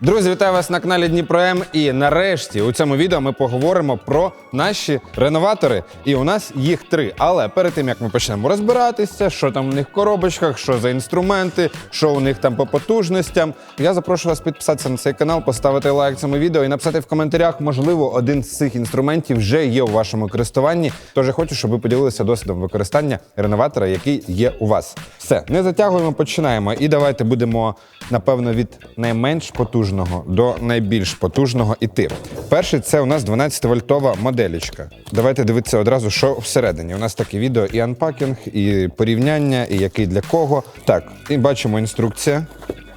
Друзі, вітаю вас на каналі Дніпро М. І нарешті у цьому відео ми поговоримо про наші реноватори. І у нас їх три. Але перед тим як ми почнемо розбиратися, що там у них в коробочках, що за інструменти, що у них там по потужностям. Я запрошую вас підписатися на цей канал, поставити лайк цьому відео і написати в коментарях, можливо, один з цих інструментів вже є у вашому користуванні. Тож я хочу, щоб ви поділилися досвідом використання реноватора, який є у вас. Все, не затягуємо, починаємо. І давайте будемо напевно від найменш потужного до найбільш потужного іти. Перший це у нас 12-вольтова моделічка. Давайте дивитися одразу, що всередині. У нас таке відео і анпакінг, і порівняння, і який для кого. Так, і бачимо інструкція.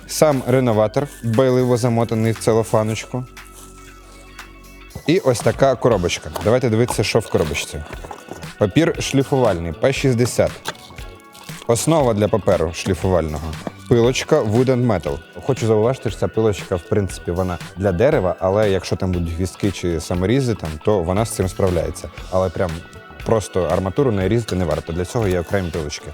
Сам реноватор байливо замотаний в целофаночку. І ось така коробочка. Давайте дивитися, що в коробочці. Папір шліфувальний P60. Основа для паперу шліфувального. Пилочка Wooden Metal. Хочу зауважити, що ця пилочка, в принципі, вона для дерева, але якщо там будуть гвістки чи саморізи, там, то вона з цим справляється. Але прям просто арматуру не різати не варто. Для цього є окремі пилочки.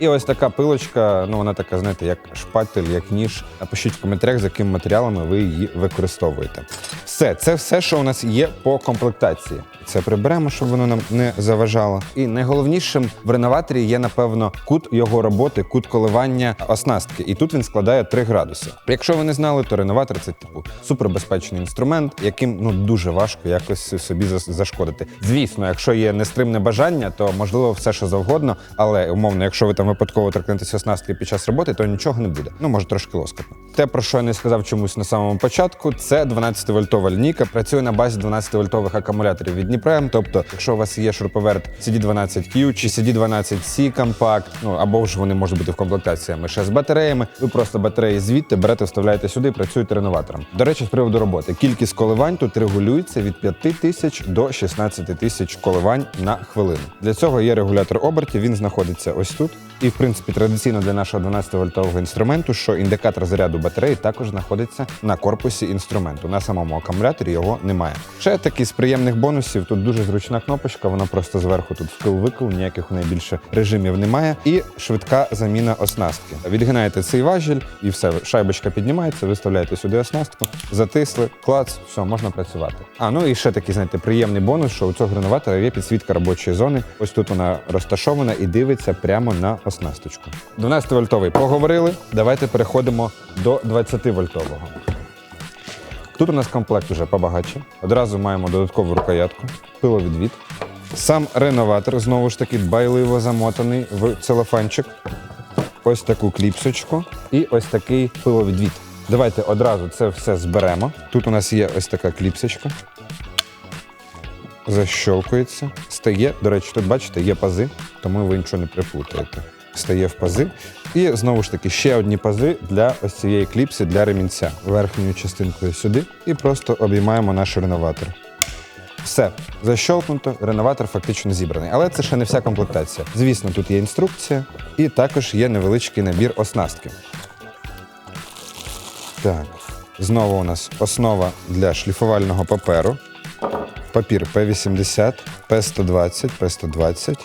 І ось така пилочка, ну вона така, знаєте, як шпатель, як ніж. Напишіть в коментарях, з якими матеріалами ви її використовуєте. Все, це все, що у нас є по комплектації. Це приберемо, щоб воно нам не заважало. І найголовнішим в реноваторі є, напевно, кут його роботи, кут коливання оснастки. І тут він складає 3 градуси. Якщо ви не знали, то реноватор це типу супербезпечний інструмент, яким ну дуже важко якось собі зашкодити. Звісно, якщо є нестримне бажання, то можливо все, що завгодно, але умовно, якщо ви там випадково торкнетеся оснастки під час роботи, то нічого не буде. Ну може трошки лоскотно. Те, про що я не сказав чомусь на самому початку, це 12-вольтова лінійка. Працює на базі 12-вольтових акумуляторів від Дніпрем. Тобто, якщо у вас є шуруповерт CD12Q чи CD12C компакт, ну або ж вони можуть бути в комплектаціями ще з батареями. Ви просто батареї звідти берете, вставляєте сюди, і працюєте реноватором. До речі, з приводу роботи. Кількість коливань тут регулюється від 5 тисяч до 16 тисяч коливань на хвилину. Для цього є регулятор обертів. Він знаходиться ось тут. І, в принципі, традиційно для нашого 12-вольтового інструменту, що індикатор заряду батареї також знаходиться на корпусі інструменту. На самому акумуляторі його немає. Ще такий з приємних бонусів. Тут дуже зручна кнопочка, вона просто зверху тут вкил-викил, ніяких у неї більше режимів немає. І швидка заміна оснастки. Відгинаєте цей важіль, і все, шайбочка піднімається, виставляєте сюди оснастку, затисли, клац, все, можна працювати. А ну і ще такий, знаєте, приємний бонус, що у цього реноватора є підсвітка робочої зони. Ось тут вона розташована і дивиться прямо на оснасточку. 12-вольтовий поговорили. Давайте переходимо до 20-вольтового. Тут у нас комплект вже побагатше. Одразу маємо додаткову рукоятку, пиловідвід. Сам реноватор знову ж таки байливо замотаний в целофанчик. Ось таку кліпсочку і ось такий пиловідвід. Давайте одразу це все зберемо. Тут у нас є ось така кліпсочка. Защолкується. Стає. До речі, тут бачите, є пази, тому ви нічого не приплутаєте. Стає в пази. І знову ж таки ще одні пази для ось цієї кліпси для ремінця. Верхньою частинкою сюди і просто обіймаємо наш реноватор. Все, защолкнуто, реноватор фактично зібраний. Але це ще не вся комплектація. Звісно, тут є інструкція і також є невеличкий набір оснастки. Так, знову у нас основа для шліфувального паперу. Папір P80, P120, P120,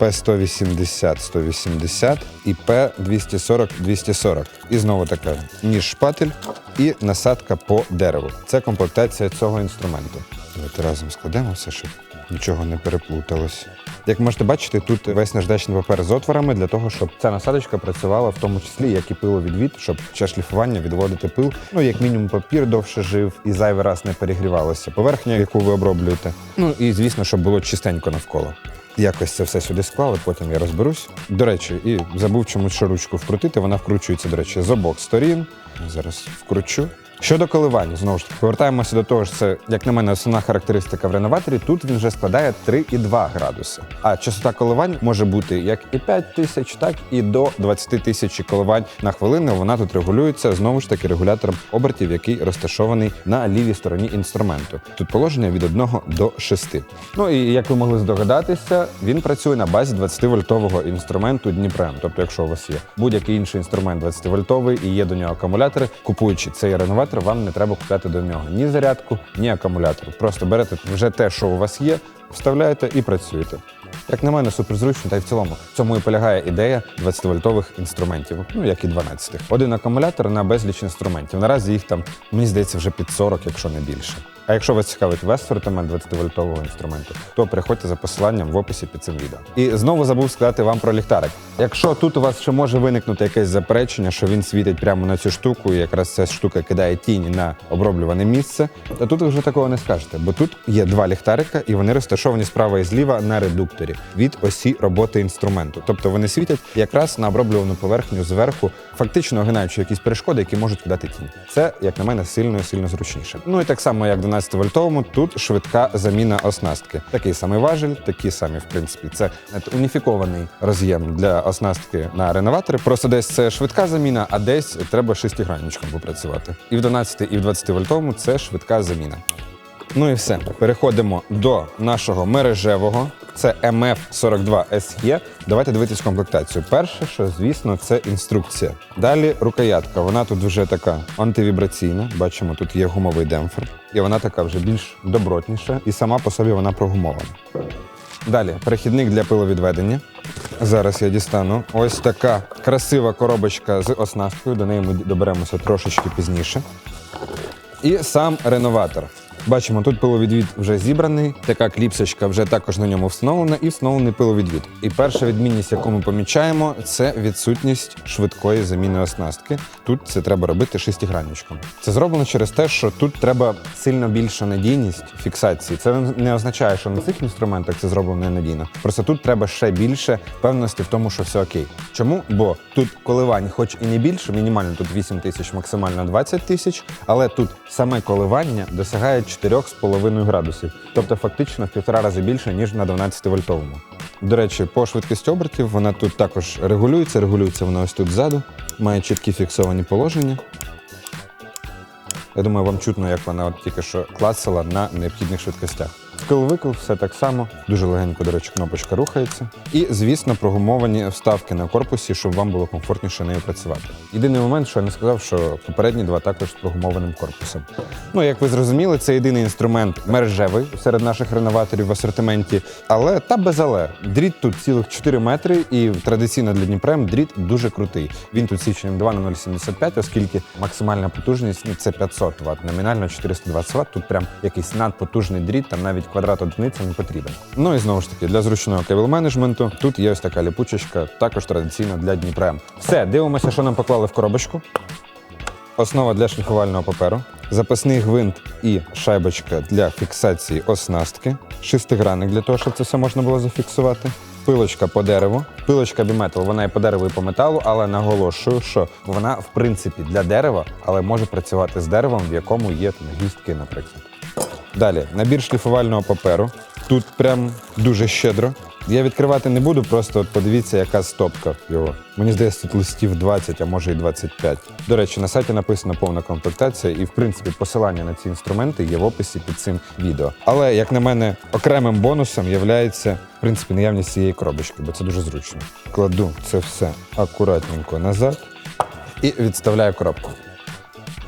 P180, 180 і P240, 240. І знову така ніж шпатель і насадка по дереву. Це комплектація цього інструменту. Давайте разом складемо все, щоб нічого не переплуталось. Як можете бачити, тут весь наждачний папер з отворами для того, щоб ця насадочка працювала в тому числі як і пиловідвід, щоб час шліфування відводити пил. Ну як мінімум папір довше жив і зайвий раз не перегрівалося. Поверхня, яку ви оброблюєте. Ну і звісно, щоб було чистенько навколо. Якось це все сюди склали, потім я розберусь. До речі, і забув чомусь ще ручку вкрутити. Вона вкручується, до речі, з обох сторін. Зараз вкручу. Щодо коливань, знову ж таки, повертаємося до того ж, це, як на мене, основна характеристика в реноваторі. Тут він вже складає 3,2 градуси. А частота коливань може бути як і 5 тисяч, так і до 20 тисяч коливань на хвилину. Вона тут регулюється знову ж таки регулятором обертів, який розташований на лівій стороні інструменту. Тут положення від 1 до 6. Ну і як ви могли здогадатися, він працює на базі 20-вольтового інструменту Дніпрем. Тобто, якщо у вас є будь-який інший інструмент 20-вольтовий і є до нього акумулятори. Купуючи цей реноватор, вам не треба купляти до нього ні зарядку, ні акумулятор. Просто берете вже те, що у вас є, вставляєте і працюєте. Як на мене, суперзручно, та й в цілому. В цьому і полягає ідея 20-вольтових інструментів, ну як і 12-х. Один акумулятор на безліч інструментів. Наразі їх там, мені здається, вже під 40, якщо не більше. А якщо вас цікавить весь асортимент 20-вольтового інструменту, то переходьте за посиланням в описі під цим відео. І знову забув сказати вам про ліхтарик. Якщо тут у вас ще може виникнути якесь заперечення, що він світить прямо на цю штуку, і якраз ця штука кидає тінь на оброблюване місце, то тут ви вже такого не скажете, бо тут є два ліхтарика, і вони розташовані справа і зліва на редукторі від осі роботи інструменту. Тобто вони світять якраз на оброблювану поверхню зверху, фактично огинаючи якісь перешкоди, які можуть кидати тінь. Це, як на мене, сильно сильно зручніше. Ну і так само, як в 12-вольтовому, тут швидка заміна оснастки. Такий самий важель, такі самі, в принципі, це уніфікований роз'єм для оснастки на реноватори. Просто десь це швидка заміна, а десь треба шестигранничком попрацювати. І в 12, і в 20-вольтовому це швидка заміна. Ну і все. Переходимо до нашого мережевого. Це MF42 SE. Давайте дивитись комплектацію. Перше, що звісно, це інструкція. Далі рукоятка. Вона тут вже така антивібраційна. Бачимо, тут є гумовий демпфер. І вона така вже більш добротніша, і сама по собі вона прогумована. Далі перехідник для пиловідведення. Зараз я дістану. Ось така красива коробочка з оснасткою. До неї ми доберемося трошечки пізніше. І сам реноватор. Бачимо, тут пиловідвід вже зібраний, така кліпсочка вже також на ньому встановлена і встановлений пиловідвід. І перша відмінність, яку ми помічаємо, це відсутність швидкої заміни оснастки. Тут це треба робити шестигранничком. Це зроблено через те, що тут треба сильно більша надійність фіксації. Це не означає, що на цих інструментах це зроблено ненадійно. Просто тут треба ще більше певності в тому, що все окей. Чому? Бо тут коливань, хоч і не більше, мінімально тут 8 тисяч, максимально 20 тисяч, але тут саме коливання досягає 4,5 градусів, тобто фактично в півтора рази більше, ніж на 12-вольтовому. До речі, по швидкості обертів вона тут також регулюється. Регулюється вона ось тут ззаду, має чіткі фіксовані положення. Я думаю, вам чутно, як вона от тільки що клацала на необхідних швидкостях. Вкл-викл, все так само. Дуже легенько, до речі, кнопочка рухається. І, звісно, прогумовані вставки на корпусі, щоб вам було комфортніше нею працювати. Єдиний момент, що я не сказав, що попередні два також з прогумованим корпусом. Ну, як ви зрозуміли, це єдиний інструмент мережевий серед наших реноваторів в асортименті. Але та без але. Дріт тут цілих 4 метри, і традиційно для Дніпрем дріт дуже крутий. Він тут січенем 2 на 0,75, оскільки максимальна потужність ну, це 500 Вт, номінально 420 Вт. Тут прям якийсь надпотужний дріт, там навіть квадрат одиниця не потрібен. Ну і знову ж таки, для зручного кевел-менеджменту тут є ось така ліпучечка, також традиційно для Дніпрем. Все, дивимося, що нам поклали в коробочку. Основа для шліфувального паперу, запасний гвинт і шайбочка для фіксації оснастки, шестигранник для того, щоб це все можна було зафіксувати. Пилочка по дереву, пилочка біметал, вона і по дереву, і по металу, але наголошую, що вона в принципі для дерева, але може працювати з деревом, в якому є там гістки, наприклад. Далі набір шліфувального паперу. Тут прям дуже щедро. Я відкривати не буду, просто от подивіться, яка стопка його. Мені здається, тут листів 20, а може і 25. До речі, на сайті написана повна комплектація, і в принципі посилання на ці інструменти є в описі під цим відео. Але як на мене, окремим бонусом є в принципі наявність цієї коробочки, бо це дуже зручно. Кладу це все акуратненько назад і відставляю коробку.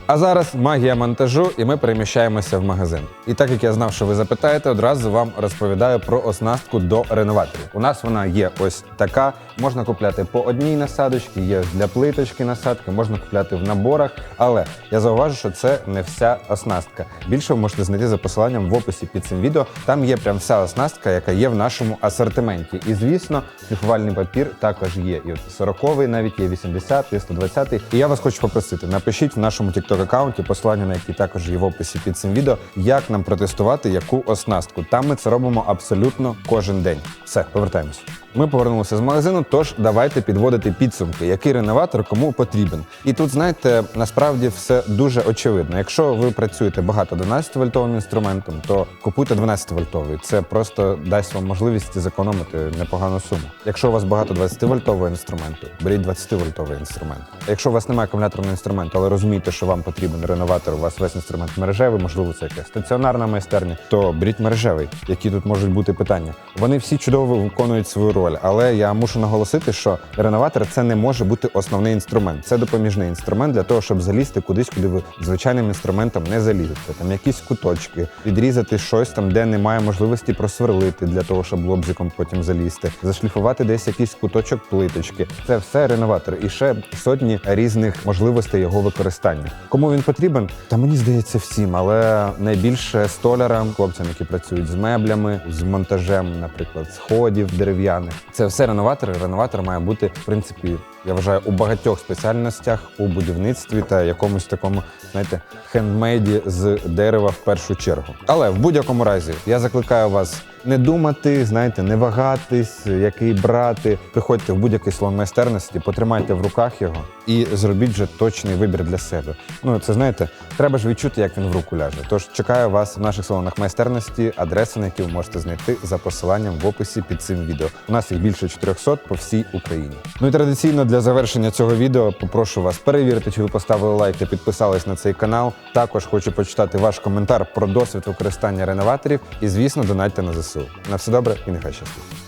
А зараз магія монтажу, і ми переміщаємося в магазин. І так як я знав, що ви запитаєте, одразу вам розповідаю про оснастку до реноваторів. У нас вона є ось така. Можна купляти по одній насадочці, є для плиточки насадки, можна купляти в наборах. Але я зауважу, що це не вся оснастка. Більше ви можете знайти за посиланням в описі під цим відео. Там є прям вся оснастка, яка є в нашому асортименті. І звісно, шліфувальний папір також є. І от 40-й навіть є 80 й 120 й І я вас хочу попросити, напишіть в нашому TikTok аккаунті, посилання на який також є в описі під цим відео, як нам протестувати яку оснастку. Там ми це робимо абсолютно кожен день. Все, повертаємось. Ми повернулися з магазину, тож давайте підводити підсумки, який реноватор кому потрібен. І тут, знаєте, насправді все дуже очевидно. Якщо ви працюєте багато 12 вольтовим інструментом, то купуйте 12 вольтовий. Це просто дасть вам можливість зекономити непогану суму. Якщо у вас багато 20 вольтового інструменту, беріть 20 вольтовий інструмент. Якщо у вас немає акумуляторного інструменту, але розумієте, що вам потрібен реноватор, у вас весь інструмент мережевий, можливо, це якась стаціонарна майстерня, то беріть мережевий, які тут можуть бути питання. Вони всі чудово виконують свою роль, але я мушу наголосити, що реноватор це не може бути основний інструмент. Це допоміжний інструмент для того, щоб залізти кудись, куди ви звичайним інструментом не залізете. Там якісь куточки, відрізати щось там, де немає можливості просверлити для того, щоб лобзиком потім залізти, зашліфувати десь якийсь куточок плиточки. Це все реноватор і ще сотні різних можливостей його використання. Кому він потрібен? Та мені здається всім, але найбільше столярам, хлопцям, які працюють з меблями, з монтажем, наприклад, сходів дерев'яних. Це все реноватори. Реноватор має бути в принципі. Я вважаю у багатьох спеціальностях у будівництві та якомусь такому, знаєте, хендмейді з дерева в першу чергу. Але в будь-якому разі я закликаю вас не думати, знаєте, не вагатись, який брати. Приходьте в будь-який салон майстерності, потримайте в руках його і зробіть вже точний вибір для себе. Ну це знаєте, треба ж відчути, як він в руку ляже. Тож чекаю вас в наших салонах майстерності, адреси, на які ви можете знайти за посиланням в описі під цим відео. У нас їх більше 400 по всій Україні. Ну і традиційно для завершення цього відео попрошу вас перевірити, чи ви поставили лайк та підписались на цей канал. Також хочу почитати ваш коментар про досвід використання реноваторів і, звісно, донатьте на ЗСУ. На все добре і нехай щастить.